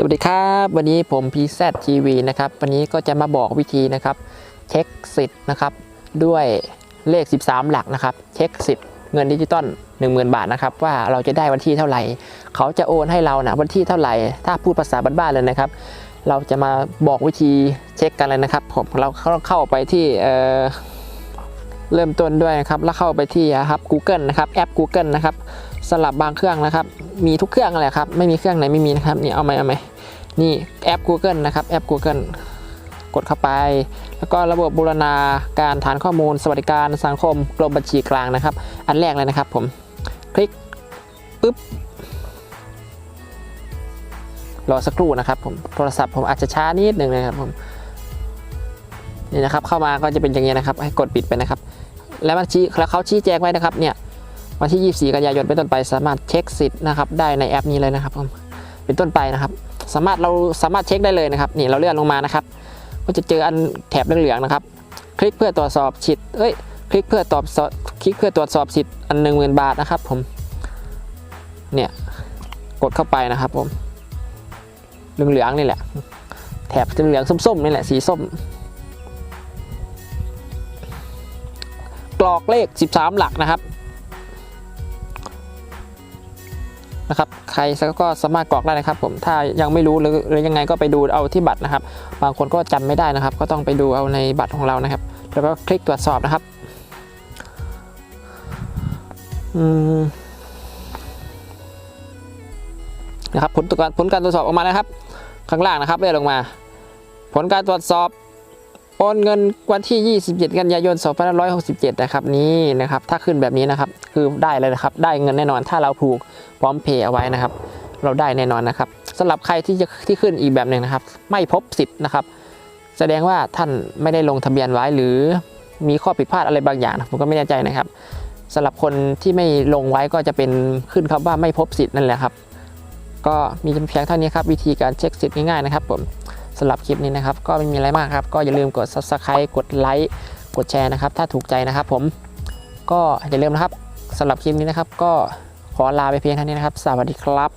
สวัสดีครับวันนี้ผมพีซทีวีนะครับวันนี้ก็จะมาบอกวิธีนะครับเช็คสิทธิ์นะครับด้วยเลข 13 หลักนะครับเช็คสิทธิ์เงินดิจิตอล10,000 บาทนะครับว่าเราจะได้วันที่เท่าไหร่ เขาจะโอนให้เรานะวันที่เท่าไหร่ ถ้าพูดภาษาบ้านๆเลยนะครับ เราจะมาบอกวิธีเช็คกันเลยนะครับผมเราเข้าไปที่ เริ่มต้นด้วยนะครับแล้วเข้าไปที่ครับ Google นะครับแอป Google นะครับสลับบางเครื่องนะครับ มีทุกเครื่องอะไรครับไม่มีเครื่องไหนไม่มีนะครับนี่เอาไหมเอาไหมนี่แอป Google นะครับแอป Google กดเข้าไป แล้วก็ระบบบูรณาการฐานข้อมูล สวัสดิการสังคมกรมบัญชีกลางนะครับ อันแรกเลยนะครับผมคลิกปุ๊บรอสักครู่นะครับผมโทรศัพท์ผมอาจจะช้านิดหนึ่งนะครับผมนี่นะครับเข้ามาก็จะเป็นอย่างนี้นะครับ ให้กดปิดไปนะครับ แล้วมันชี้แล้วเขาชี้แจงไว้นะครับเนี่ยวันที่ 24 กันยายนเป็นต้นไปสามารถเช็คสิทธิ์นะครับได้ในแอปนี้เลยนะครับผมเป็นต้นไปนะครับ สามารถเราสามารถเช็คได้เลยนะครับนี่เราเลื่อนลงมานะครับ ก็จะเจออันแถบเหลืองๆนะครับ คลิกเพื่อตรวจสอบสิทธิ์เอ้ยคลิกเพื่อตรวจสอบคลิกเพื่อตรวจสอบสิทธิ์อันหนึ่งหมื่นบาทนะครับผมเนี่ยกดเข้าไปนะครับผมเหลืองๆนี่แหละ แถบเหลืองส้มๆนี่แหละสีส้ม กรอกเลข 13 หลักนะครับนะครับใครก็สามารถกรอกได้นะครับ ผมถ้ายังไม่รู้หรือหรือยังไงก็ไปดูเอาที่บัตรนะครับ บางคนก็จำไม่ได้นะครับ ก็ต้องไปดูเอาในบัตรของเรานะครับ แล้วก็คลิกตรวจสอบนะครับนะครับผลตรวจผลการตรวจสอบออกมาแล้วครับ ข้างล่างนะครับเลื่อนลงมา ผลการตรวจสอบ โอนเงินวันที่ 27 กันยายน 2567 นะครับนี่นะครับ ถ้าขึ้นแบบนี้นะครับ คือได้เลยนะครับ ได้เงินแน่นอน ถ้าเราผูกพร้อมเพย์เอาไว้นะครับ เราได้แน่นอนนะครับสำหรับใครที่จะที่ขึ้นอีกแบบหนึ่งนะครับ ไม่พบสิทธิ์นะครับ แสดงว่าท่านไม่ได้ลงทะเบียนไว้หรือมีข้อผิดพลาดอะไรบางอย่างผมก็ไม่แน่ใจนะครับสำหรับคนที่ไม่ลงไว้ก็จะเป็นขึ้นคำว่าไม่พบสิทธิ์นั่นแหละครับ ก็มีเพียงเท่านี้ครับวิธีการเช็คสิทธิ์ง่ายๆนะครับผม สำหรับคลิปนี้นะครับ ก็ไม่มีอะไรมากครับ ก็อย่าลืมกด subscribe กดไลค์กดแชร์นะครับ ถ้าถูกใจนะครับผมก็อย่าลืมนะครับสำหรับคลิปนี้นะครับ ก็ขอลาไปเพียงเท่านี้นะครับ สวัสดีครับ